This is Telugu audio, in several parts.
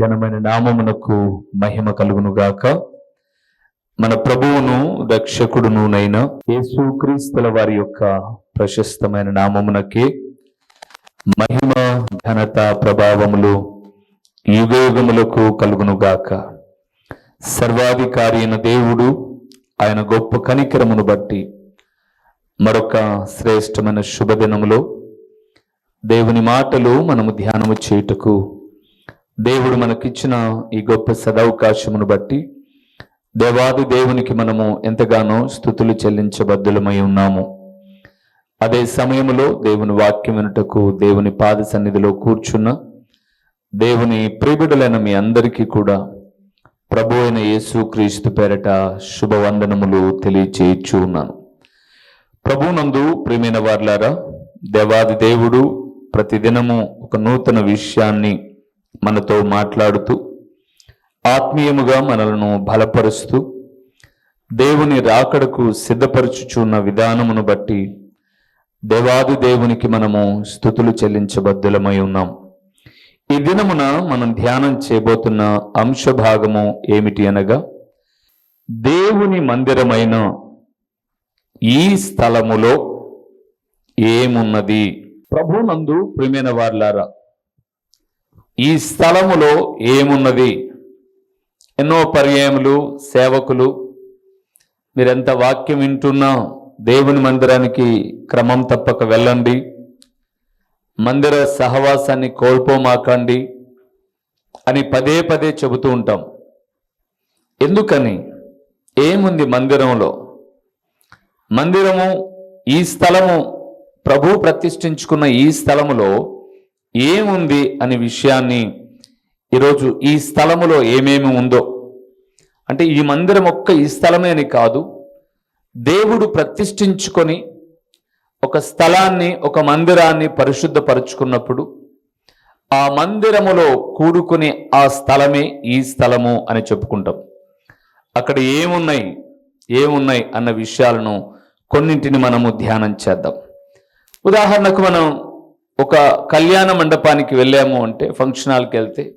ఘనమైన నామమునకు మహిమ కలుగును గాక మన ప్రభువును రక్షకుడునునైన యేసుక్రీస్తుల వారి యొక్క ప్రశస్తమైన నామమునకే మహిమ ఘనత ప్రభావములు యుగయుగములకు కలుగును గాక సర్వాధికారి అయిన దేవుడు ఆయన గొప్ప కనికరమును బట్టి మరొక శ్రేష్టమైన శుభదినములో దేవుని మాటలు మనము ధ్యానము చేయుటకు దేవుడు మనకిచ్చిన ఈ గొప్ప సదవకాశమును బట్టి దేవాది దేవునికి మనము ఎంతగానో స్థుతులు చెల్లించబద్దులమై ఉన్నాము. అదే సమయంలో దేవుని వాక్యం వినుటకు దేవుని పాద సన్నిధిలో కూర్చున్న దేవుని ప్రిబిడలైన మీ అందరికీ కూడా ప్రభు అయిన యేసు క్రీస్తు పేరట శుభవందనములు తెలియచేయచ్చు ఉన్నాను. ప్రభునందు ప్రియమైన వార్లారా దేవాది దేవుడు ప్రతిదినము ఒక నూతన విషయాన్ని మనతో మాట్లాడుతూ ఆత్మీయముగా మనలను బలపరుస్తూ దేవుని రాకడకు సిద్ధపరచుచున్న విధానమును బట్టి దేవాది దేవునికి మనము స్థుతులు చెల్లించబద్దులమై ఉన్నాం. ఈ దినమున మనం ధ్యానం చేయబోతున్న అంశ భాగము ఏమిటి అనగా దేవుని మందిరమైన ఈ స్థలములో ఏమున్నది? ప్రభునందు ప్రియమైన వార్లారా ఈ స్థలములో ఏమున్నది? ఎన్నో పర్యాయములు సేవకులు మీరెంత వాక్యం వింటున్నా దేవుని మందిరానికి క్రమం తప్పక వెళ్ళండి. మందిర సహవాసాన్ని కోల్పోమాకండి అని పదే పదే చెబుతూ ఉంటాం. ఎందుకని? ఏముంది మందిరంలో? మందిరము ఈ స్థలము ప్రభు ప్రతిష్ఠించుకున్న ఈ స్థలములో ఏముంది అనే విషయాన్ని ఈరోజు ఈ స్థలములో ఏమేమి ఉందో. అంటే ఈ మందిరం ఒక్క ఈ స్థలమే అని కాదు దేవుడు ప్రతిష్ఠించుకొని ఒక స్థలాన్ని ఒక మందిరాన్ని పరిశుద్ధపరుచుకున్నప్పుడు ఆ మందిరములో కూడుకునే ఆ స్థలమే ఈ స్థలము అని చెప్పుకుంటాం. అక్కడ ఏమున్నాయి ఏమున్నాయి అన్న విషయాలను కొన్నింటిని మనము ధ్యానం చేద్దాం. ఉదాహరణకు మనం ఒక కళ్యాణ మండపానికి వెళ్ళాము అంటే ఫంక్షన్ హాల్కి వెళ్తే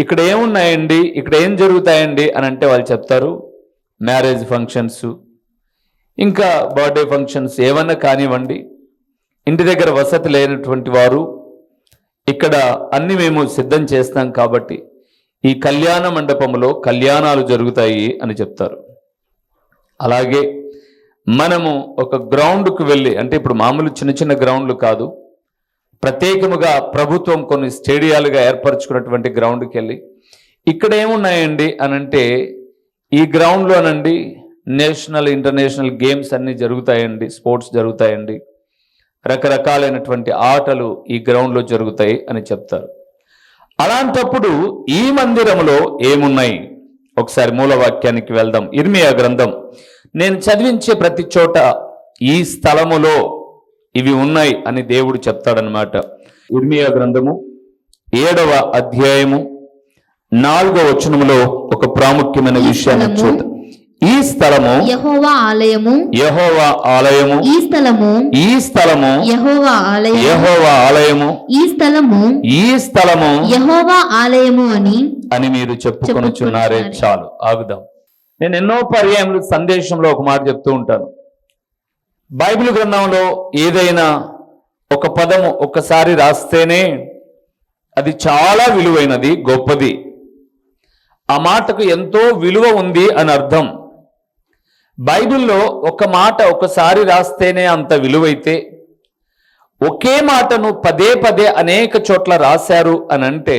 ఇక్కడ ఏమున్నాయండి? ఇక్కడ ఏం జరుగుతాయండి? అని అంటే వాళ్ళు చెప్తారు మ్యారేజ్ ఫంక్షన్స్ ఇంకా బర్త్డే ఫంక్షన్స్ ఏమన్నా కానివ్వండి ఇంటి దగ్గర వసతి లేనటువంటి వారు ఇక్కడ అన్ని మేము సిద్ధం చేస్తాం కాబట్టి ఈ కళ్యాణ మండపంలో కళ్యాణాలు జరుగుతాయి అని చెప్తారు. అలాగే మనము ఒక గ్రౌండ్కు వెళ్ళి అంటే ఇప్పుడు మామూలు చిన్న చిన్న గ్రౌండ్లు కాదు ప్రత్యేకముగా ప్రభుత్వం కొన్ని స్టేడియాలుగా ఏర్పరచుకున్నటువంటి గ్రౌండ్కి వెళ్ళి ఇక్కడ ఏమున్నాయండి అని అంటే ఈ గ్రౌండ్లో అనండి నేషనల్ ఇంటర్నేషనల్ గేమ్స్ అన్నీ జరుగుతాయండి స్పోర్ట్స్ జరుగుతాయండి. రకరకాలైనటువంటి ఆటలు ఈ గ్రౌండ్లో జరుగుతాయి అని చెప్తారు. అలాంటప్పుడు ఈ మందిరంలో ఏమున్నాయి? ఒకసారి మూలవాక్యానికి వెళ్దాం. ఇర్మియా గ్రంథం. నేను చదివించే ప్రతి చోట ఈ స్థలములో ఇవి ఉన్నాయి అని దేవుడు చెప్తాడనమాట ఇర్మియా గ్రంథము ఏడవ అధ్యాయము నాలుగవ వచనములో ఒక ప్రాముఖ్యమైన విషయాన్ని చూద్దాం. ఈ స్థలము యహోవా ఆలయము. యహోవా ఆలయము ఈ స్థలము ఈ స్థలము యహోవా ఆలయం యహోవా ఆలయము ఈ స్థలము ఈ స్థలము యహోవా ఆలయము అని అని మీరు చెప్పుకొనుచున్నారే చెప్పుకొనుచున్నారు. చాలు. ఆగుదాం. నేను ఎన్నో పర్యాయములు సందేశంలో ఒక మాట చెప్తూ ఉంటాను. బైబిల్ గ్రంథంలో ఏదైనా ఒక పదము ఒక్కసారి రాస్తేనే అది చాలా విలువైనది గొప్పది. ఆ మాటకు ఎంతో విలువ ఉంది అని అర్థం. బైబిల్లో ఒక మాట ఒకసారి రాస్తేనే అంత విలువైతే ఒకే మాటను పదే పదే అనేక చోట్ల రాశారు అని అంటే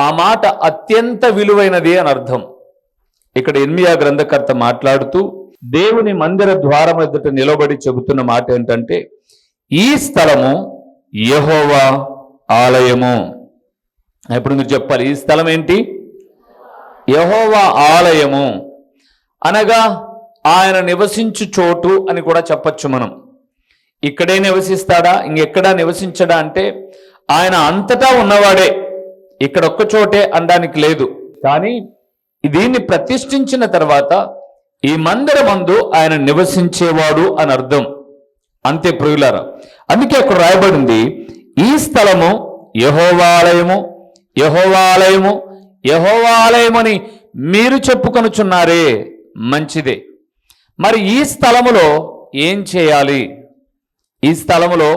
ఆ మాట అత్యంత విలువైనది అని అర్థం. ఇక్కడ ఎన్మియా గ్రంథకర్త మాట్లాడుతూ దేవుని మందిర ద్వారం ఎదుట నిలబడి చెబుతున్న మాట ఏంటంటే ఈ స్థలము యహోవా ఆలయము. ఇప్పుడు మీరు చెప్పాలి ఈ స్థలం ఏంటి? యహోవా ఆలయము. అనగా ఆయన నివసించు చోటు అని కూడా చెప్పచ్చు మనం. ఇక్కడే నివసిస్తాడా? ఇంకెక్కడా నివసించడా అంటే ఆయన అంతటా ఉన్నవాడే. ఇక్కడ ఒక్క చోటే అనడానికి లేదు. కానీ దీన్ని ప్రతిష్ఠించిన తర్వాత ఈ మందిరమందు ఆయన నివసించేవాడు అని అర్థం. అంతే ప్రియులారా అందుకే అక్కడ రాయబడింది ఈ స్థలము యహోవాలయము యహోవాలయము యహోవాలయమని మీరు చెప్పుకొనుచున్నారే మంచిదే. మరి ఈ స్థలములో ఏం చేయాలి? ఈ స్థలములో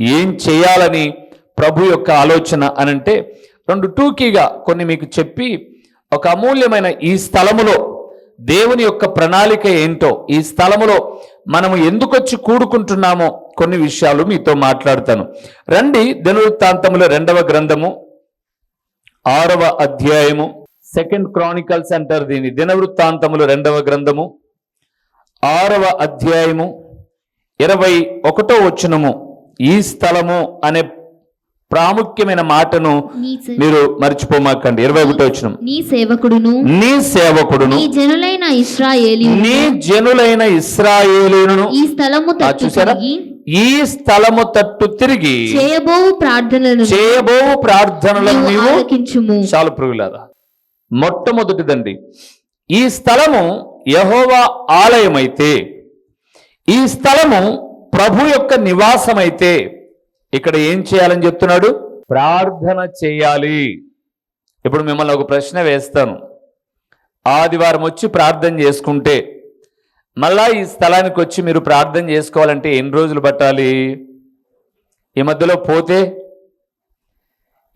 ఏం చేయాలని ప్రభు యొక్క ఆలోచన అనంటే రెండు టూకీగా కొన్ని మీకు చెప్పి ఒక అమూల్యమైన ఈ స్థలములో దేవుని యొక్క ప్రణాళిక ఏంటో ఈ స్థలములో మనము ఎందుకొచ్చి కూడుకుంటున్నామో కొన్ని విషయాలు మీతో మాట్లాడతాను. రండి దినవృత్తాంతముల రెండవ గ్రంథము ఆరవ అధ్యాయము సెకండ్ క్రానికల్స్ అంటారు దీన్ని. దినవృత్తాంతములు రెండవ గ్రంథము ఆరవ అధ్యాయము ఇరవై ఒకటో వచనము ఈ స్థలము అనే ప్రాముఖ్యమైన మాటను మీరు మర్చిపోమాకండి. ఇరవై ఒకటో వచనం. నీ సేవకుడును నీ సేవకుడును నీ జనులైన ఇస్రాయేలీ నీ జనులైన ఇస్రాయేలును ఈ స్థలము చూసారా ఈ స్థలము తట్టు తిరిగి చేయబోవు ప్రార్థనలను చేయబోవు ప్రార్థనలను నీవు చాలు ప్రుగులారా మొట్టమొదటిదండి ఈ స్థలము యహోవా ఆలయమైతే ఈ స్థలము ప్రభు యొక్క నివాసమైతే ఇక్కడ ఏం చేయాలని చెప్తున్నాడు? ప్రార్థన చేయాలి. ఇప్పుడు మిమ్మల్ని ఒక ప్రశ్న వేస్తాను. ఆదివారం వచ్చి ప్రార్థన చేసుకుంటే మళ్ళా ఈ స్థలానికి వచ్చి మీరు ప్రార్థన చేసుకోవాలంటే ఎన్ని రోజులు పట్టాలి? ఈ మధ్యలో పోతే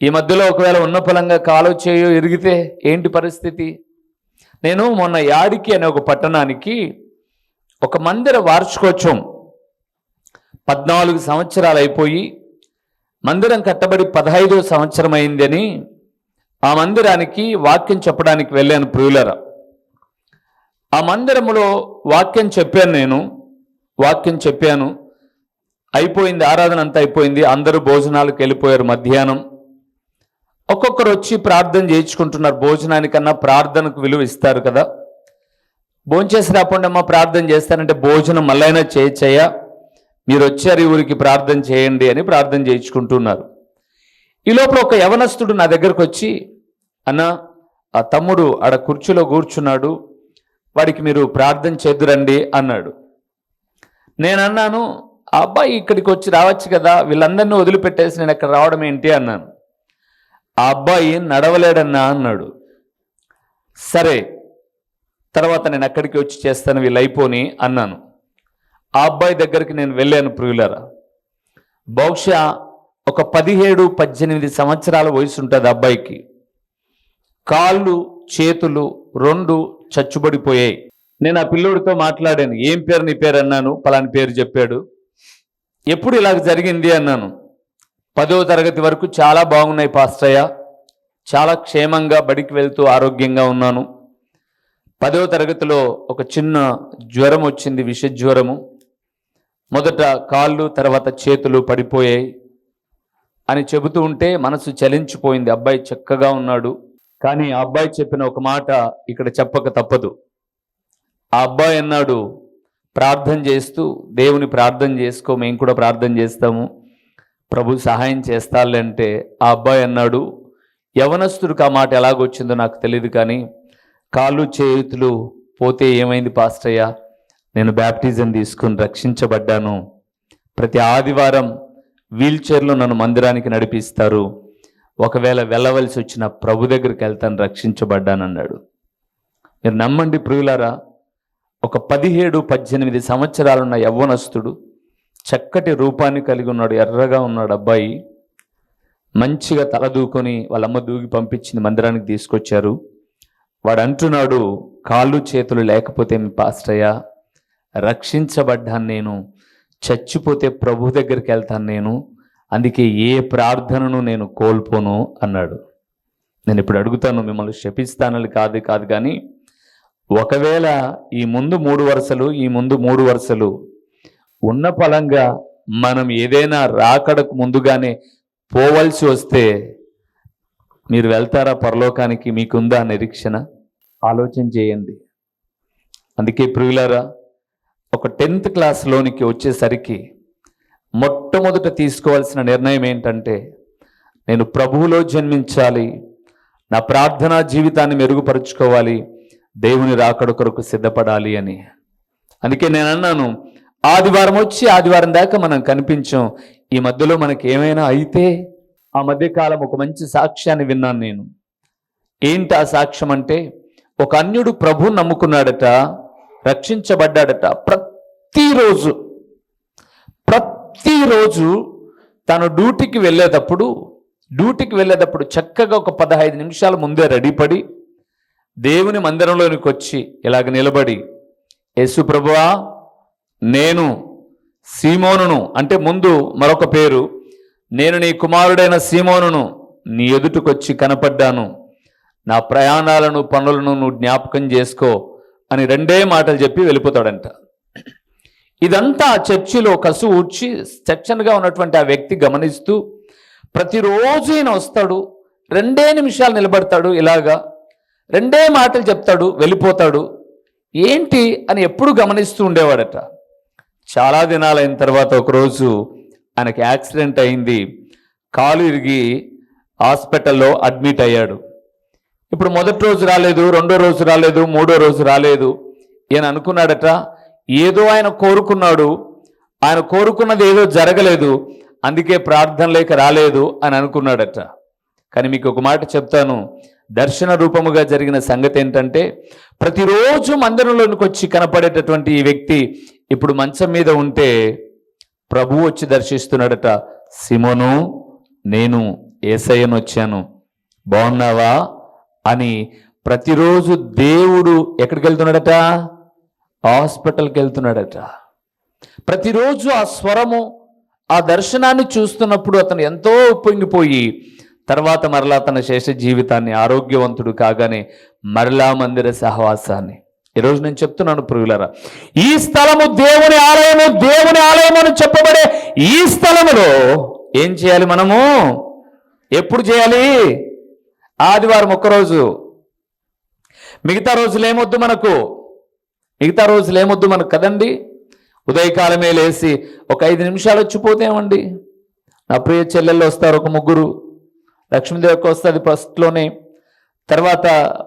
ఈ మధ్యలో ఒకవేళ ఉన్న పొలంగా కాలు చేయో ఎరిగితే ఏంటి పరిస్థితి? నేను మొన్న యాడికి అనే ఒక పట్టణానికి ఒక మందిర వార్షికోత్సవం పద్నాలుగు సంవత్సరాలు అయిపోయి మందిరం కట్టబడి పదహైదో సంవత్సరం అయిందని ఆ మందిరానికి వాక్యం చెప్పడానికి వెళ్ళాను ప్రియులరా. ఆ మందిరములో వాక్యం చెప్పాను నేను వాక్యం చెప్పాను. అయిపోయింది ఆరాధన అంతా అయిపోయింది అందరూ భోజనాలకు వెళ్ళిపోయారు మధ్యాహ్నం. ఒక్కొక్కరు వచ్చి ప్రార్థన చేయించుకుంటున్నారు భోజనానికన్నా ప్రార్థనకు విలువ ఇస్తారు కదా. భోంచేసి రాకుండా అమ్మ ప్రార్థన చేస్తానంటే భోజనం మళ్ళైనా చేయచ్చయ్యా మీరు వచ్చారు ఈ ఊరికి ప్రార్థన చేయండి అని ప్రార్థన చేయించుకుంటున్నారు. ఈ లోపల ఒక యవనస్తుడు నా దగ్గరకు వచ్చి అన్న ఆ తమ్ముడు ఆడ కుర్చీలో కూర్చున్నాడు వాడికి మీరు ప్రార్థన చేద్దురండి అన్నాడు. నేను అన్నాను ఆ అబ్బాయి ఇక్కడికి వచ్చి రావచ్చు కదా వీళ్ళందరినీ వదిలిపెట్టేసి నేను ఇక్కడ రావడం ఏంటి అన్నాను. ఆ అబ్బాయి నడవలేడన్నా అన్నాడు. సరే తర్వాత నేను అక్కడికి వచ్చి చేస్తాను వీళ్ళు అయిపోని అన్నాను. ఆ అబ్బాయి దగ్గరికి నేను వెళ్ళాను ప్రియులరా. బహుశా ఒక పదిహేడు పద్దెనిమిది సంవత్సరాల వయసు ఉంటుంది అబ్బాయికి. కాళ్ళు చేతులు రెండు చచ్చుబడిపోయాయి. నేను ఆ పిల్లోడితో మాట్లాడాను ఏం పేరు నీ పేరు? అన్నాను పలాని పేరు చెప్పాడు. ఎప్పుడు ఇలాగ జరిగింది? అన్నాను. పదో తరగతి వరకు చాలా బాగున్నాయి పాస్టయ్య చాలా క్షేమంగా బడికి వెళ్తూ ఆరోగ్యంగా ఉన్నాను. పదో తరగతిలో ఒక చిన్న జ్వరం వచ్చింది విష జ్వరము మొదట కాళ్ళు తర్వాత చేతులు పడిపోయాయి అని చెబుతూ ఉంటే మనసు చలించిపోయింది. అబ్బాయి చక్కగా ఉన్నాడు. కానీ ఆ అబ్బాయి చెప్పిన ఒక మాట ఇక్కడ చెప్పక తప్పదు. ఆ అబ్బాయి అన్నాడు ప్రార్థన చేస్తూ దేవుని ప్రార్థన చేసుకో మేము కూడా ప్రార్థన చేస్తాము. ప్రభు సహాయం చేస్తాలంటే ఆ అబ్బాయి అన్నాడు యవనస్తుడికి ఆ మాట ఎలాగొచ్చిందో నాకు తెలియదు కానీ కాళ్ళు చేతులు పోతే ఏమైంది పాస్టయ్యా? నేను బ్యాప్టిజం తీసుకుని రక్షించబడ్డాను. ప్రతి ఆదివారం వీల్ చైర్లో నన్ను మందిరానికి నడిపిస్తారు. ఒకవేళ వెళ్ళవలసి వచ్చిన ప్రభు దగ్గరికి వెళ్తాను రక్షించబడ్డానన్నాడు. మీరు నమ్మండి ప్రియులారా ఒక పదిహేడు పద్దెనిమిది సంవత్సరాలున్న యవ్వనస్తుడు చక్కటి రూపాన్ని కలిగి ఉన్నాడు ఎర్రగా ఉన్నాడు. అబ్బాయి మంచిగా తల దూకొని వాళ్ళమ్మ దూకి పంపించింది మందిరానికి తీసుకొచ్చారు. వాడు అంటున్నాడు కాళ్ళు చేతులు లేకపోతే మీ పాస్టయ్యా రక్షించబడ్డాను నేను. చచ్చిపోతే ప్రభు దగ్గరికి వెళ్తాను నేను. అందుకే ఏ ప్రార్థనను నేను కోల్పోను అన్నాడు. నేను ఇప్పుడు అడుగుతాను మిమ్మల్ని శపిస్తానని కాదు కాదు కానీ ఒకవేళ ఈ ముందు మూడు వరుసలు ఈ ముందు మూడు వరుసలు ఉన్న ఫలంగా మనం ఏదైనా రాకడకు ముందుగానే పోవలసి వస్తే మీరు వెళ్తారా? పరలోకానికి మీకుందా నిరీక్షణ? ఆలోచన చేయండి. అందుకే ప్రియులారా ఒక టెన్త్ క్లాస్లోనికి వచ్చేసరికి మొట్టమొదట తీసుకోవాల్సిన నిర్ణయం ఏంటంటే నేను ప్రభువులో జన్మించాలి నా ప్రార్థనా జీవితాన్ని మెరుగుపరుచుకోవాలి దేవుని రాకడ కొరకు సిద్ధపడాలి అని. అందుకే నేను అన్నాను ఆదివారం వచ్చి ఆదివారం దాకా మనం కనిపించాం. ఈ మధ్యలో మనకి ఏమైనా అయితే ఆ మధ్యకాలం ఒక మంచి సాక్ష్యాన్ని విన్నాను నేను. ఏంటి ఆ సాక్ష్యం అంటే ఒక అన్యుడు ప్రభు నమ్ముకున్నాడట రక్షించబడ్డాడట. ప్రతిరోజు ప్రతిరోజు తను డ్యూటీకి వెళ్ళేటప్పుడు డ్యూటీకి వెళ్ళేటప్పుడు చక్కగా ఒక పదహైదు నిమిషాల ముందే రెడీపడి దేవుని మందిరంలోనికి వచ్చి ఇలాగ నిలబడి యేసు ప్రభువా నేను సీమోనును అంటే ముందు మరొక పేరు నేను నీ కుమారుడైన సీమోనును నీ ఎదుటికొచ్చి కనపడ్డాను. నా ప్రయాణాలను పనులను నువ్వు జ్ఞాపకం చేసుకో. అని రెండే మాటలు చెప్పి వెళ్ళిపోతాడంట. ఇదంతా ఆ చర్చిలో కసు ఊడ్చి సెక్షన్గా ఉన్నటువంటి ఆ వ్యక్తి గమనిస్తూ ప్రతిరోజు ఈయన వస్తాడు రెండే నిమిషాలు నిలబడతాడు ఇలాగా రెండే మాటలు చెప్తాడు వెళ్ళిపోతాడు. ఏంటి? అని ఎప్పుడు గమనిస్తూ ఉండేవాడట. చాలా దినాలైన తర్వాత ఒకరోజు ఆయనకి యాక్సిడెంట్ అయింది. కాలు ఇరిగి హాస్పిటల్లో అడ్మిట్ అయ్యాడు. ఇప్పుడు మొదటి రోజు రాలేదు రెండో రోజు రాలేదు మూడో రోజు రాలేదు. ఈయన అనుకున్నాడట ఏదో ఆయన కోరుకున్నాడు ఆయన కోరుకున్నది ఏదో జరగలేదు అందుకే ప్రార్థన లేక రాలేదు అని అనుకున్నాడట. కానీ మీకు ఒక మాట చెప్తాను దర్శన రూపముగా జరిగిన సంగతి ఏంటంటే ప్రతిరోజు మందిరంలోనికి వచ్చి కనపడేటటువంటి ఈ వ్యక్తి ఇప్పుడు మంచం మీద ఉంటే ప్రభు వచ్చి దర్శిస్తున్నాడట సిమోను నేను ఏసయ్యను వచ్చాను. బాగున్నావా? అని ప్రతిరోజు దేవుడు ఎక్కడికి వెళ్తున్నాడట? హాస్పిటల్కి వెళ్తున్నాడట. ప్రతిరోజు ఆ స్వరము ఆ దర్శనాన్ని చూస్తున్నప్పుడు అతను ఎంతో ఉప్పొంగిపోయి తర్వాత మరలా తన శేష జీవితాన్ని ఆరోగ్యవంతుడు కాగానే మరలా మందిర సహవాసాన్ని. ఈరోజు నేను చెప్తున్నాను పురుగులరా ఈ స్థలము దేవుని ఆలయము దేవుని ఆలయము అని చెప్పబడే ఈ స్థలములో ఏం చేయాలి మనము? ఎప్పుడు చేయాలి? ఆదివారం ఒక్కరోజు మిగతా రోజులు ఏమొద్దు మనకు? మిగతా రోజులు ఏమొద్దు మనకు కదండి? ఉదయకాలమే లేచి ఒక ఐదు నిమిషాలు వచ్చిపోతేమండి నా ప్రియ చెల్లెళ్ళు వస్తారు ఒక ముగ్గురు. లక్ష్మీదేవికి వస్తుంది ఫస్ట్లోనే. తర్వాత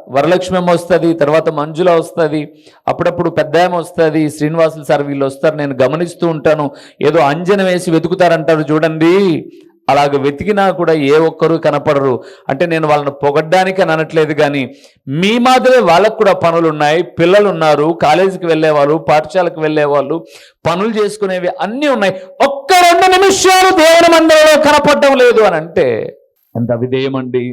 వరలక్ష్మి అమ్మ వస్తుంది తర్వాత మంజుల వస్తుంది. అప్పుడప్పుడు పెద్ద ఆమె వస్తుంది శ్రీనివాసులు సార్ వీళ్ళు వస్తారు నేను గమనిస్తూ ఉంటాను. ఏదో అంజనం వేసి వెతుకుతారంటారు చూడండి. అలాగ వెతికినా కూడా ఏ ఒక్కరు కనపడరు. అంటే నేను వాళ్ళని పొగడ్డానికి అని అనట్లేదు కానీ మీ మాదిరే వాళ్ళకు కూడా పనులు ఉన్నాయి పిల్లలు ఉన్నారు కాలేజీకి వెళ్ళేవాళ్ళు పాఠశాలకు వెళ్ళేవాళ్ళు పనులు చేసుకునేవి అన్నీ ఉన్నాయి. ఒక్క రెండు నిమిషాలు దేవుని మందిరంలో కనపడడం లేదు అని అంటే ఎంత విధేయమండి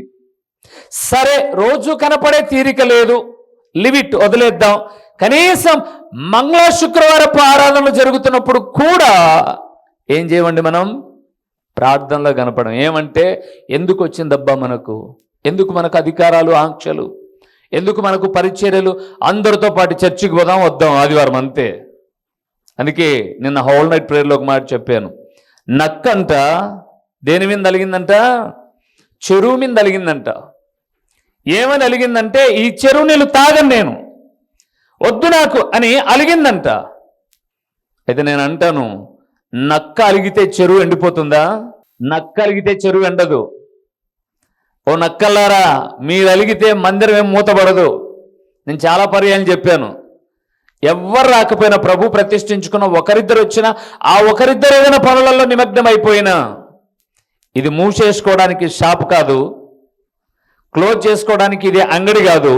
సరే రోజు కనపడే తీరిక లేదు. లిమిట్ వదిలేద్దాం. కనీసం మంగళ శుక్రవారపు ఆరాధనలు జరుగుతున్నప్పుడు కూడా ఏం చేయమండి మనం? ప్రార్థనలో కనపడం ఏమంటే ఎందుకు వచ్చిందబ్బా మనకు? ఎందుకు మనకు అధికారాలు ఆంక్షలు? ఎందుకు మనకు పరిచర్యలు? అందరితో పాటు చర్చికి పోదాం వద్దాం ఆదివారం అంతే. అందుకే నిన్న హోల్ నైట్ ప్రేయర్లో ఒక మాట చెప్పాను. నక్కంట దేని మీద అలిగిందంట చెరువు మీద అలిగిందంట ఏమని అలిగిందంటే ఈ చెరువు నీళ్ళు తాగను నేను. వద్దు నాకు అని అలిగిందంట. అయితే నేను అంటాను నక్క అలిగితే చెరువు ఎండిపోతుందా? నక్క అలిగితే చెరువు ఎండదు. ఓ నక్కల్లారా మీరు అలిగితే మందిరం ఏం మూతపడదు. నేను చాలా పర్యాలు చెప్పాను. ఎవ్వరు రాకపోయినా ప్రభు ప్రతిష్ఠించుకున్న ఒకరిద్దరు వచ్చినా ఆ ఒకరిద్దరు ఏదైనా పనులలో నిమగ్నం అయిపోయినా ఇది మూసేసుకోవడానికి షాప్ కాదు. క్లోజ్ చేసుకోవడానికి ఇది అంగడి కాదు.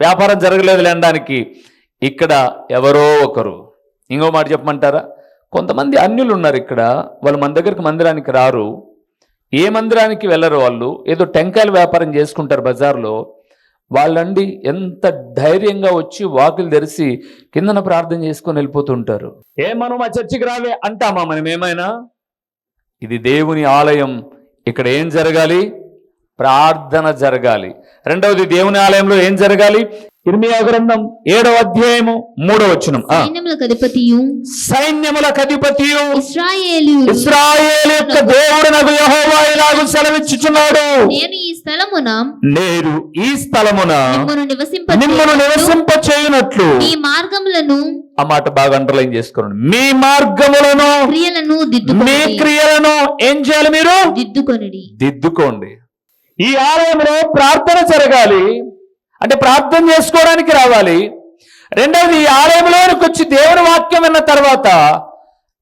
వ్యాపారం జరగలేదు లేనడానికి ఇక్కడ ఎవరో ఒకరు. ఇంకో మాట చెప్పమంటారా? కొంతమంది అన్యులు ఉన్నారు ఇక్కడ. వాళ్ళు మన దగ్గరికి మందిరానికి రారు. ఏ మందిరానికి వెళ్ళరు వాళ్ళు? ఏదో టెంకాయల వ్యాపారం చేసుకుంటారు బజార్లో. వాళ్ళండి ఎంత ధైర్యంగా వచ్చి వాకులు తెరిచి కిందన ప్రార్థన చేసుకొని వెళ్ళిపోతుంటారు. ఏ మనం మా చర్చికి రావే అంటామా మనం ఏమైనా? ఇది దేవుని ఆలయం. ఇక్కడ ఏం జరగాలి? ప్రార్థన జరగాలి. రెండవది దేవుని ఆలయంలో ఏం జరగాలి? ఇర్మియా గ్రంథం ఏడవ అధ్యాయము మూడవ వచనం. సైన్యములకు అధిపతియు సైన్యములకు అధిపతియు ఇస్రాయేలు. ఇస్రాయేల్ యొక్క దేవుడు నాకు యెహోవా ఇలాగు సెలవిచ్చుచున్నాడు. నేను ఈ స్థలమున నేను ఈ స్థలమున నివసింప మిమ్మల్ని నివసింప చేయునట్లు. మీ మార్గములను ఆ మాట బాగా అండర్లైన్ చేసుకోండి. మీ మార్గములను క్రియలను మీ క్రియలను ఏం చేయాలి మీరు? దిద్దుకొనిడి. దిద్దుకోండి. ఈ ఆలయంలో ప్రార్థన జరగాలి. అంటే ప్రార్థన చేసుకోవడానికి రావాలి. రెండవది ఈ ఆలయంలోనికి వచ్చి దేవుని వాక్యం విన్న తర్వాత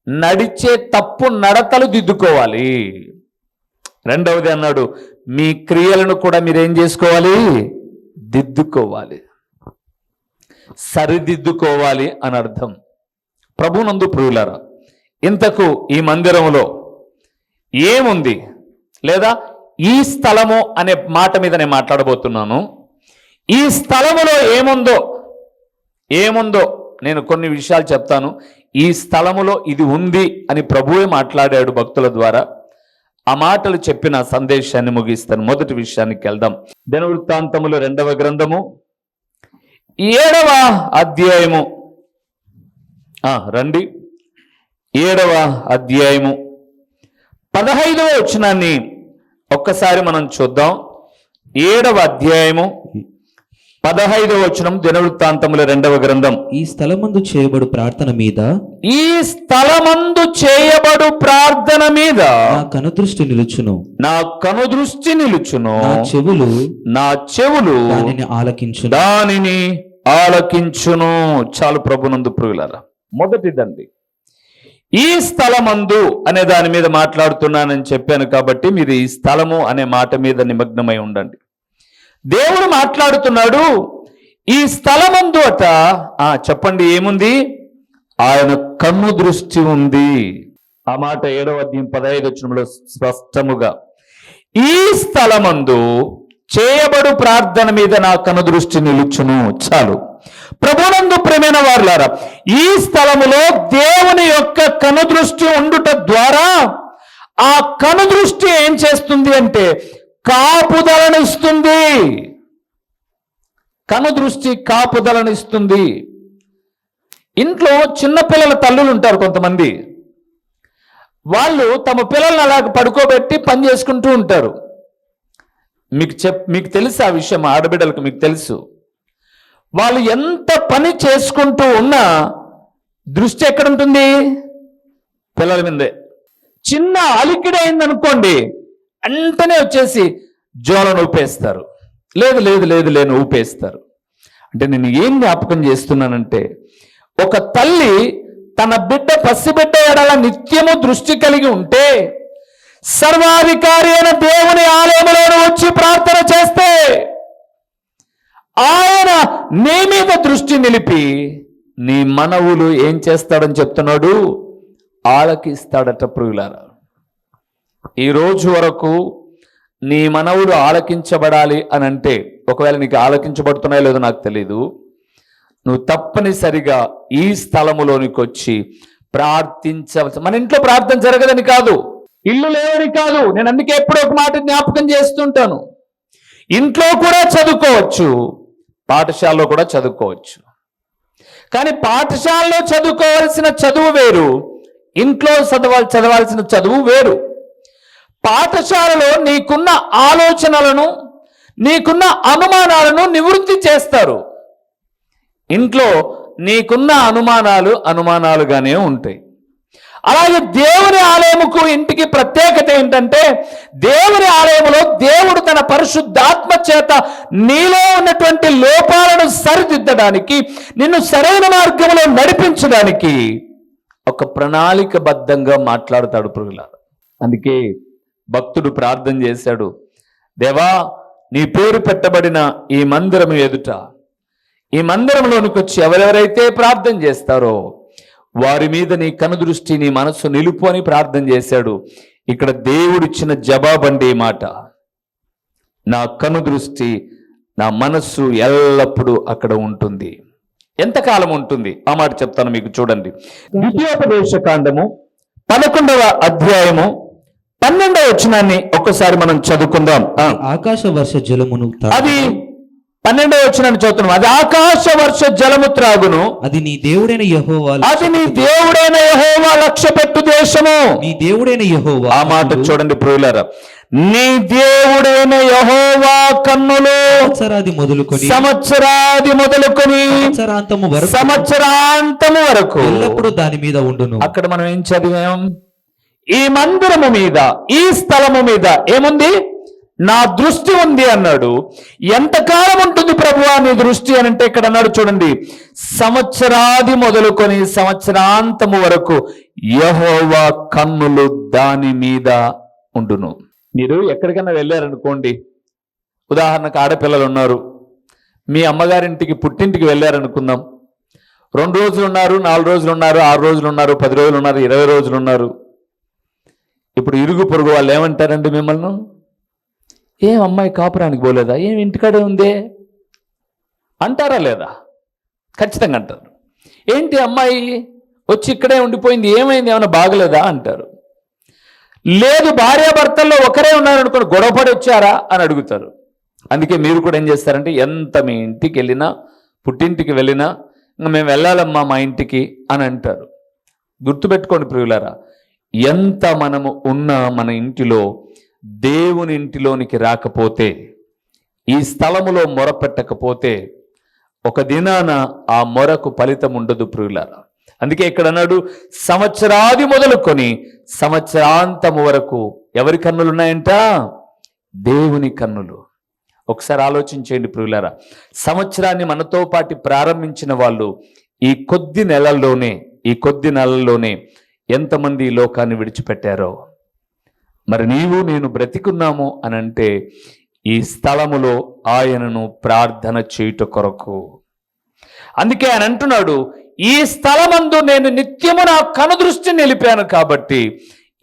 నడిచే తప్పు నడతలు దిద్దుకోవాలి. రెండవది అన్నాడు మీ క్రియలను కూడా మీరేం చేసుకోవాలి? దిద్దుకోవాలి. సరిదిద్దుకోవాలి అని అర్థం. ప్రభునందు ప్రియులారా ఇంతకు ఈ మందిరంలో ఏముంది? లేదా ఈ స్థలము అనే మాట మీద నేను మాట్లాడబోతున్నాను. ఈ స్థలములో ఏముందో ఏముందో నేను కొన్ని విషయాలు చెప్తాను. ఈ స్థలములో ఇది ఉంది అని ప్రభువే మాట్లాడాడు భక్తుల ద్వారా. ఆ మాటలు చెప్పిన సందేశాన్ని ముగిస్తాను. మొదటి విషయానికి వెళ్దాం. దినవృత్తాంతములు రెండవ గ్రంథము. ఏడవ అధ్యాయము. రండి. ఏడవ అధ్యాయము. పదహైదవ వచనాన్ని ఒక్కసారి మనం చూద్దాం. ఏడవ అధ్యాయము. పదహైదవ వచనం దినవృత్తాంతముల రెండవ గ్రంథం. ఈ స్థలమందు చేయబడు ప్రార్థన మీద ఈ స్థలమందు చేయబడు ప్రార్థన మీద నా కనుదృష్టి నిలుచును. నా కనుదృష్టి నిలుచును. నా చెవులు నా చెవులు దానిని ఆలకించును. దానిని ఆలకించును. చాలు ప్రభునందు ప్రియులరా మొదటిదండి. ఈ స్థలమందు అనే దాని మీద మాట్లాడుతున్నానని చెప్పాను కాబట్టి మీరు ఈ స్థలము అనే మాట మీద నిమగ్నమై ఉండండి. దేవుడు మాట్లాడుతున్నాడు ఈ స్థలమందు అట. ఆ చెప్పండి ఏముంది? ఆయన కన్ను దృష్టి ఉంది. ఆ మాట ఏడవ అధ్యయం పదహైదు వచ్చినప్పుడు స్పష్టముగా ఈ స్థలమందు చేయబడు ప్రార్థన మీద నా కనుదృష్టి నిలుచును. చాలు. ప్రభునందు ప్రేమైన వారులారా ఈ స్థలములో దేవుని యొక్క కనుదృష్టి ఉండుట ద్వారా ఆ కనుదృష్టి ఏం చేస్తుంది అంటే కాపుదలను ఇస్తుంది కనుదృష్టి కాపుదలను ఇస్తుంది ఇంట్లో చిన్నపిల్లల తల్లులు ఉంటారు కొంతమంది. వాళ్ళు తమ పిల్లల్ని అలా పడుకోబెట్టి పని చేసుకుంటూ ఉంటారు. మీకు చెప్ మీకు తెలుసు ఆ విషయం? ఆడబిడ్డలకు మీకు తెలుసు. వాళ్ళు ఎంత పని చేసుకుంటూ ఉన్నా దృష్టి ఎక్కడ ఉంటుంది పిల్లల మీదే. చిన్న అలికిడైందనుకోండి అయిందనుకోండి వెంటనే వచ్చేసి జోలను ఊపేస్తారు. లేదు లేదు లేదు లేని ఊపేస్తారు. అంటే నేను ఏం జ్ఞాపకం చేస్తున్నానంటే ఒక తల్లి తన బిడ్డ పసిబిడ్డ ఎడల నిత్యము దృష్టి కలిగి ఉంటే సర్వాధికారి అయిన దేవుని ఆలయంలోను వచ్చి ప్రార్థన చేస్తే ఆయన నీ మీద దృష్టి నిలిపి నీ మనవులు ఏం చేస్తాడని చెప్తున్నాడు? ఆలకిస్తాడట ప్రియులారా. ఈ రోజు వరకు నీ మనవుడు ఆలకించబడాలి అని అంటే ఒకవేళ నీకు ఆలకించబడుతున్నాయో లేదో నాకు తెలియదు నువ్వు తప్పనిసరిగా ఈ స్థలములోనికి వచ్చి ప్రార్థించవలసి మన ఇంట్లో ప్రార్థన జరగదని కాదు. ఇల్లు లేవని కాదు. నేను అందుకే ఎప్పుడో ఒక మాట జ్ఞాపకం చేస్తుంటాను. ఇంట్లో కూడా చదువుకోవచ్చు. పాఠశాలలో కూడా చదువుకోవచ్చు. కానీ పాఠశాలలో చదువుకోవాల్సిన చదువు వేరు. ఇంట్లో చదవాలి చదవాల్సిన చదువు వేరు. పాఠశాలలో నీకున్న ఆలోచనలను నీకున్న అనుమానాలను నివృత్తి చేస్తారు. ఇంట్లో నీకున్న అనుమానాలు అనుమానాలుగానే ఉంటాయి. అలాగే దేవుని ఆలయముకు ఇంటికి ప్రత్యేకత ఏంటంటే దేవుని ఆలయములో దేవుడు తన పరిశుద్ధాత్మ చేత నీలో ఉన్నటువంటి లోపాలను సరిదిద్దడానికి నిన్ను సరైన మార్గంలో నడిపించడానికి ఒక ప్రణాళికబద్ధంగా మాట్లాడతాడు పురుగులారు అందుకే భక్తుడు ప్రార్థన చేశాడు. దేవా నీ పేరు పెట్టబడిన ఈ మందిరం ఎదుట ఈ మందిరంలోనికి వచ్చి ఎవరెవరైతే ప్రార్థన చేస్తారో వారి మీద నీ కనుదృష్టి నీ మనస్సు నిలుపు అని ప్రార్థన చేశాడు. ఇక్కడ దేవుడిచ్చిన జవాబండి ఈ మాట. నా కనుదృష్టి నా మనస్సు ఎల్లప్పుడూ అక్కడ ఉంటుంది. ఎంతకాలం ఉంటుంది? ఆ మాట చెప్తాను మీకు చూడండి. ద్వితీయోపదేశ కాండము పదకొండవ అధ్యాయము పన్నెండవ వచనాన్ని ఒక్కసారి మనం చదువుకుందాం. ఆకాశ వర్ష జలమును. అది పన్నెండవ వచనాన్ని చదువుతున్నాం. అది ఆకాశ వర్ష జలము త్రాగును. అది నీ దేవుడైన యెహోవా అది నీ దేవుడైన యెహోవా లక్ష్య పెట్టు దేశము. నీ దేవుడైన యెహోవా ఆ మాట చూడండి ప్రియులారా. నీ దేవుడైన యెహోవా కన్నులు. సంవత్సరాది మొదలుకొని సంవత్సరాది మొదలుకొని సంవత్సరాంతము వరకు సంవత్సరాంతము వరకు ఎల్లప్పుడూ దాని మీద ఉండును. అక్కడ మనం ఏం చదివాం? ఈ మందిరము మీద ఈ స్థలము మీద ఏముంది? నా దృష్టి ఉంది అన్నాడు. ఎంతకాలం ఉంటుంది ప్రభువా నీ దృష్టి అని అంటే ఇక్కడ అన్నాడు చూడండి. సంవత్సరాది మొదలుకొని సంవత్సరాంతము వరకు యహోవా కన్నులు దాని మీద ఉండును. మీరు ఎక్కడికైనా వెళ్ళారనుకోండి. ఉదాహరణకు ఆడపిల్లలు ఉన్నారు. మీ అమ్మగారింటికి పుట్టింటికి వెళ్ళారనుకుందాం. రెండు రోజులు ఉన్నారు నాలుగు రోజులు ఉన్నారు ఆరు రోజులు ఉన్నారు పది రోజులు ఉన్నారు ఇరవై రోజులు ఉన్నారు. ఇప్పుడు ఇరుగు పొరుగు వాళ్ళు ఏమంటారండి మిమ్మల్ని? ఏం అమ్మాయి కాపురానికి పోలేదా? ఏం ఇంటికాడే ఉందే? అంటారా లేదా? ఖచ్చితంగా అంటారు. ఏంటి అమ్మాయి? వచ్చి ఇక్కడే ఉండిపోయింది ఏమైంది? ఏమైనా బాగలేదా? అంటారు. లేదు భార్యాభర్తల్లో ఒకరే ఉన్నారనుకుని గొడవపడి వచ్చారా? అని అడుగుతారు. అందుకే మీరు కూడా ఏం చేస్తారంటే ఎంత మీ ఇంటికి వెళ్ళినా పుట్టింటికి వెళ్ళినా "ఇంక మేము వెళ్ళాలమ్మా మా ఇంటికి అని అంటారు. గుర్తుపెట్టుకోండి ప్రియులారా ఎంత మనము ఉన్నా మన ఇంటిలో దేవుని ఇంటిలోనికి రాకపోతే ఈ స్థలములో మొరపెట్టకపోతే ఒక దినాన ఆ మొరకు ఫలితం ఉండదు ప్రియులారా. అందుకే ఇక్కడ అన్నాడు సంవత్సరాది మొదలుకొని సంవత్సరాంతము వరకు ఎవరి కన్నులు ఉన్నాయంట? దేవుని కన్నులు. ఒకసారి ఆలోచించేయండి ప్రియులారా. సంవత్సరాన్ని మనతో పాటు ప్రారంభించిన వాళ్ళు ఈ కొద్ది నెలల్లోనే ఈ కొద్ది నెలల్లోనే ఎంతమంది ఈ లోకాన్ని విడిచిపెట్టారో. మరి నీవు నేను బ్రతికున్నాము అని అంటే ఈ స్థలములో ఆయనను ప్రార్థన చేయుట కొరకు. అందుకే ఆయన అంటున్నాడు ఈ స్థలమందు నేను నిత్యము నా కనుదృష్టి నిలిపాను కాబట్టి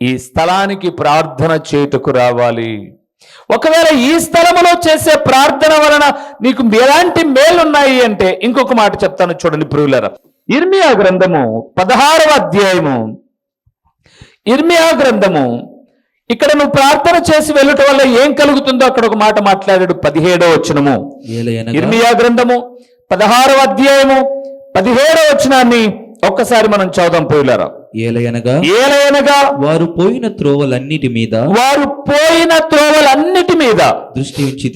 ఈ స్థలానికి ప్రార్థన చేయుటకు రావాలి. ఒకవేళ ఈ స్థలములో చేసే ప్రార్థన వలన నీకు ఎలాంటి మేలున్నాయి అంటే ఇంకొక మాట చెప్తాను చూడండి ప్రియులరా. ఇర్మియా గ్రంథము పదహారవ అధ్యాయము ఇర్మియా గ్రంథము. ఇక్కడ నువ్వు ప్రార్థన చేసి వెళ్ళటం వల్ల ఏం కలుగుతుందో అక్కడ ఒక మాట మాట్లాడాడు పదిహేడో వచనము. ఏలయనగా ఇర్మియా గ్రంథము పదహారవ అధ్యాయము పదిహేడవ వచనాన్ని ఒక్కసారి మనం చదుదాం పోయిలారా ఏలయనగా ఏలయనగా వారు పోయిన త్రోవలన్నిటి మీద వారు పోయిన త్రోవలన్నిటి మీద దృష్టి ఉంచి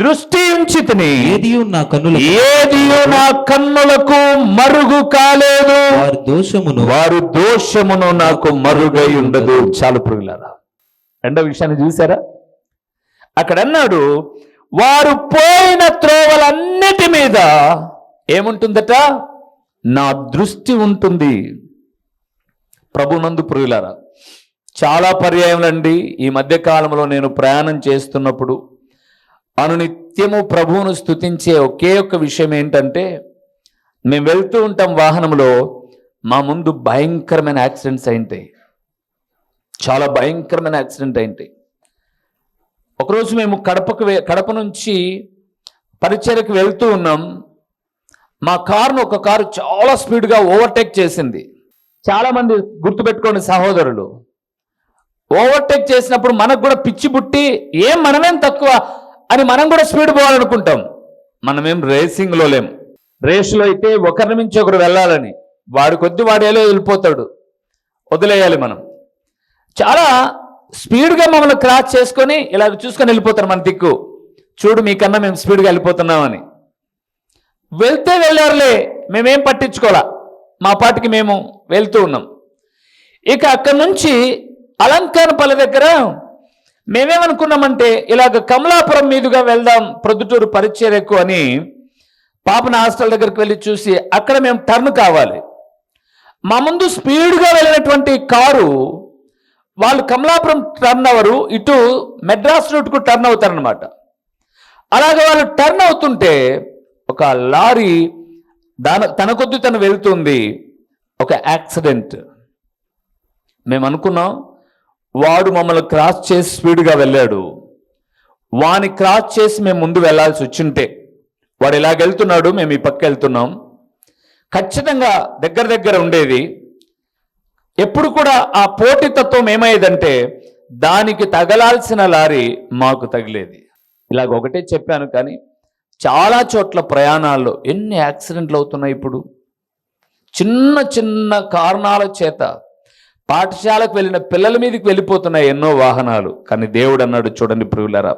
దృష్టి ఉంచి ఏదియు నా కన్నుల ఏదియో నా కన్నులకు మరుగు కాలేదు. వారి దోషమును వారు దోషమును నాకు మరుగై ఉండదు. చాలు పురుగులారా రెండో విషయాన్ని చూసారా అక్కడ అన్నాడు వారు పోయిన త్రోవలన్నిటి మీద ఏముంటుందట? నా దృష్టి ఉంటుంది. ప్రభునందు పురుగులారా చాలా పర్యాయములండి. ఈ మధ్య కాలంలో నేను ప్రయాణం చేస్తున్నప్పుడు అనునిత్యము ప్రభువును స్తుతించే ఒకే ఒక్క విషయం ఏంటంటే మేము వెళ్తూ ఉంటాం వాహనంలో మా ముందు భయంకరమైన యాక్సిడెంట్స్ అయింటాయి చాలా భయంకరమైన యాక్సిడెంట్ అయింటాయి ఒకరోజు మేము కడపకు కడప నుంచి పరిచయకు వెళ్తూ ఉన్నాం. మా కారును ఒక కారు చాలా స్పీడ్గా ఓవర్టేక్ చేసింది. చాలామంది గుర్తుపెట్టుకోండి సహోదరులు. ఓవర్టేక్ చేసినప్పుడు మనకు కూడా పిచ్చి పుట్టి ఏం మనమేం తక్కువ అని మనం కూడా స్పీడ్ పోవాలనుకుంటాం. మనమేం రేసింగ్లో లేం రేసులో అయితే ఒకరిని మించి ఒకరు వెళ్ళాలని. వాడి కొద్ది వాడేలో వెళ్ళిపోతాడు. వదిలేయాలి మనం. చాలా స్పీడ్గా మమ్మల్ని క్రాస్ చేసుకొని ఇలా చూసుకొని వెళ్ళిపోతారు మన దిక్కు. చూడు మీకన్నా మేము స్పీడ్గా వెళ్ళిపోతున్నామని. వెళ్తే వెళ్ళారులే మేమేం పట్టించుకోవాలా? మా పాటికి మేము వెళ్తూ ఉన్నాం. ఇక అక్కడి నుంచి అలంకారపల్లి దగ్గర మేమేమనుకున్నామంటే ఇలాగ కమలాపురం మీదుగా వెళ్దాం ప్రొద్దుటూరు పరిచర్యకు ఎక్కువ అని పాపన హాస్టల్ దగ్గరికి వెళ్ళి చూసి అక్కడ మేము టర్న్ కావాలి. మా ముందు స్పీడ్గా వెళ్ళినటువంటి కారు వాళ్ళు కమలాపురం టర్న్ అవరు ఇటు మెడ్రాస్ రూట్కు టర్న్ అవుతారనమాట అలాగే వాళ్ళు టర్న్ అవుతుంటే ఒక లారీ దాని తన కొద్ది తను వెళ్తుంది. ఒక యాక్సిడెంట్. మేము అనుకున్నాం వాడు మమ్మల్ని క్రాస్ చేసి స్పీడ్గా వెళ్ళాడు. వాని క్రాస్ చేసి మేము ముందు వెళ్ళాల్సి వచ్చింటే వాడు ఇలాగ వెళ్తున్నాడు మేము ఈ పక్క వెళ్తున్నాం. ఖచ్చితంగా దగ్గర దగ్గర ఉండేది. ఎప్పుడు కూడా ఆ పోటీతత్వం ఏమయ్యేదంటే దానికి తగలాల్సిన లారీ మాకు తగిలేది. ఇలాగ ఒకటే చెప్పాను కానీ చాలా చోట్ల ప్రయాణాల్లో ఎన్ని యాక్సిడెంట్లు అవుతున్నాయి ఇప్పుడు? చిన్న చిన్న కారణాల చేత పాఠశాలకు వెళ్ళిన పిల్లల మీదకి వెళ్ళిపోతున్నాయి ఎన్నో వాహనాలు. కానీ దేవుడు అన్నాడు చూడండి ప్రియులరా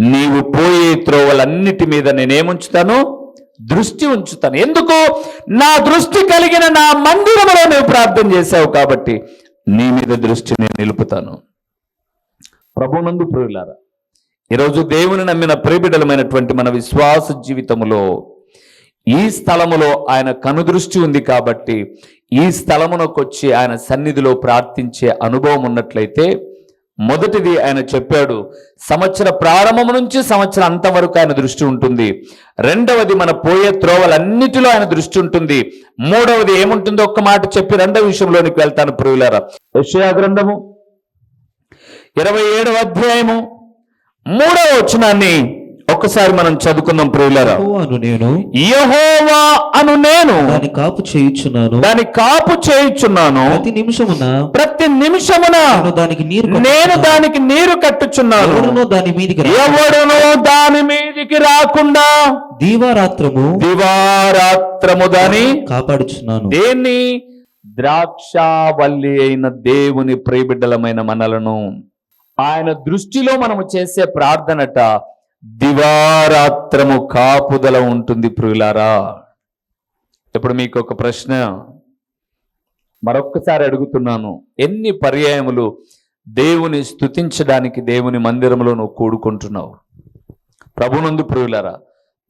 నీవు పోయే త్రోవలన్నిటి మీద నేనేముంచుతాను? దృష్టి ఉంచుతాను. ఎందుకు? నా దృష్టి కలిగిన నా మందిరంలో నువ్వు ప్రార్థన చేశావు కాబట్టి నీ మీద దృష్టి నేను నిలుపుతాను. ప్రభునందు ప్రియులారా ఈరోజు దేవుని నమ్మిన ప్రియబిడలమైనటువంటి మన విశ్వాస జీవితములో ఈ స్థలములో ఆయన కనుదృష్టి ఉంది కాబట్టి ఈ స్థలమునకు వచ్చి ఆయన సన్నిధిలో ప్రార్థించే అనుభవం ఉన్నట్లయితే మొదటిది ఆయన చెప్పాడు సంవత్సర ప్రారంభం నుంచి సంవత్సరం అంతం వరకు ఆయన దృష్టి ఉంటుంది. రెండవది మన పోయే త్రోవలన్నిటిలో ఆయన దృష్టి ఉంటుంది. మూడవది ఏముంటుందో? ఒక్క మాట చెప్పి రెండవ విషయంలోనికి వెళ్తాను ప్రియులారా. యెషయా గ్రంథము ఇరవై ఏడవ అధ్యాయము మూడవ వచనాన్ని ఒక్కసారి మనం చదువుకుందాం ప్రియులారా. యెహోవాను నేను యహోవా అను నేను దాని కాపు చేయుచున్నాను. దాని కాపు చేయుచున్నాను. ప్రతి నిమిషమున ప్రతి నిమిషమున నేను దానికి నీరు నేను దానికి నీరు కట్టుచున్నాను. ఎవరునో దాని మీదికి ఎవడును దాని మీదికి రాకుండా దీవారాత్రము దివారాత్రము దాని కాపాడుచున్నాను. దేన్ని? ద్రాక్షావల్లి అయిన దేవుని ప్రియబిడ్డలమైన మనలను. ఆయన దృష్టిలో మనము చేసే ప్రార్థనట దివారాత్రము కాపుదల ఉంటుంది ప్రియులారా. ఇప్పుడు మీకు ఒక ప్రశ్న మరొక్కసారి అడుగుతున్నాను. ఎన్ని పర్యాయములు దేవుని స్తుతించడానికి దేవుని మందిరంలో నువ్వు కూడుకుంటున్నావు? ప్రభునందు ప్రియులారా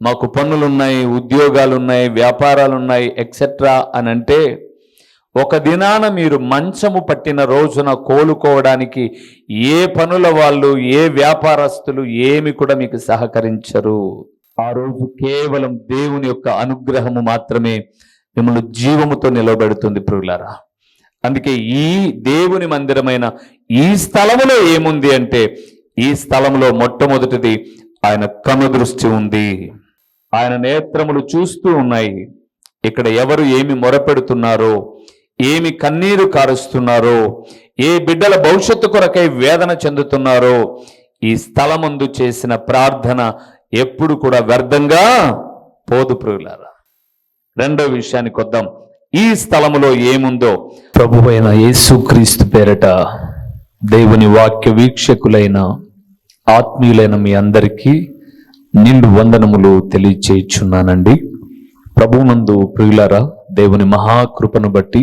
మాకు పన్నులున్నాయి ఉద్యోగాలు ఉన్నాయి వ్యాపారాలు ఉన్నాయి ఎక్సెట్రా అని అంటే ఒక దినాన మీరు మంచము పట్టిన రోజున కోలుకోవడానికి ఏ పనుల వాళ్ళు ఏ వ్యాపారస్తులు ఏమి కూడా మీకు సహకరించరు. ఆ రోజు కేవలం దేవుని యొక్క అనుగ్రహము మాత్రమే మిమ్మల్ని జీవముతో నిలబెడుతుంది ప్రియులారా. అందుకే ఈ దేవుని మందిరమైన ఈ స్థలములో ఏముంది అంటే ఈ స్థలంలో మొట్టమొదటిది ఆయన కనుదృష్టి ఉంది. ఆయన నేత్రములు చూస్తూ ఉన్నాయి. ఇక్కడ ఎవరు ఏమి మొరపెడుతున్నారో ఏమి కన్నీరు కారుస్తున్నారో ఏ బిడ్డల భవిష్యత్తు కొరకై వేదన చెందుతున్నారో ఈ స్థలమందు చేసిన ప్రార్థన ఎప్పుడు కూడా వ్యర్థంగా పోదు ప్రియులారా. రెండో విషయానికి వద్దాం. ఈ స్థలములో ఏముందో? ప్రభు అయిన యేసుక్రీస్తు పేరట దేవుని వాక్య వీక్షకులైన ఆత్మీయులైన మీ అందరికీ నిండు వందనములు తెలియచేయుచున్నానండి. ప్రభునందు ప్రియులారా దేవుని మహాకృపను బట్టి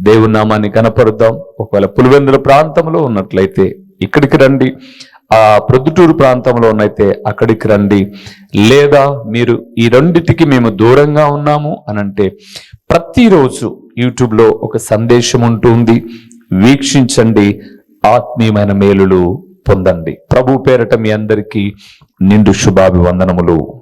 దేవుని నామాన్ని కనపరుద్దాం. ఒకవేళ పులివెందుల ప్రాంతంలో ఉన్నట్లయితే ఇక్కడికి రండి. ఆ ప్రొద్దుటూరు ప్రాంతంలో ఉన్నైతే అక్కడికి రండి. లేదా మీరు ఈ రెండిటికి మేము దూరంగా ఉన్నాము అనంటే ప్రతిరోజు యూట్యూబ్లో ఒక సందేశం ఉంటుంది వీక్షించండి. ఆత్మీయమైన మేలులు పొందండి. ప్రభు పేరట మీ అందరికీ నిండు శుభాభివందనములు.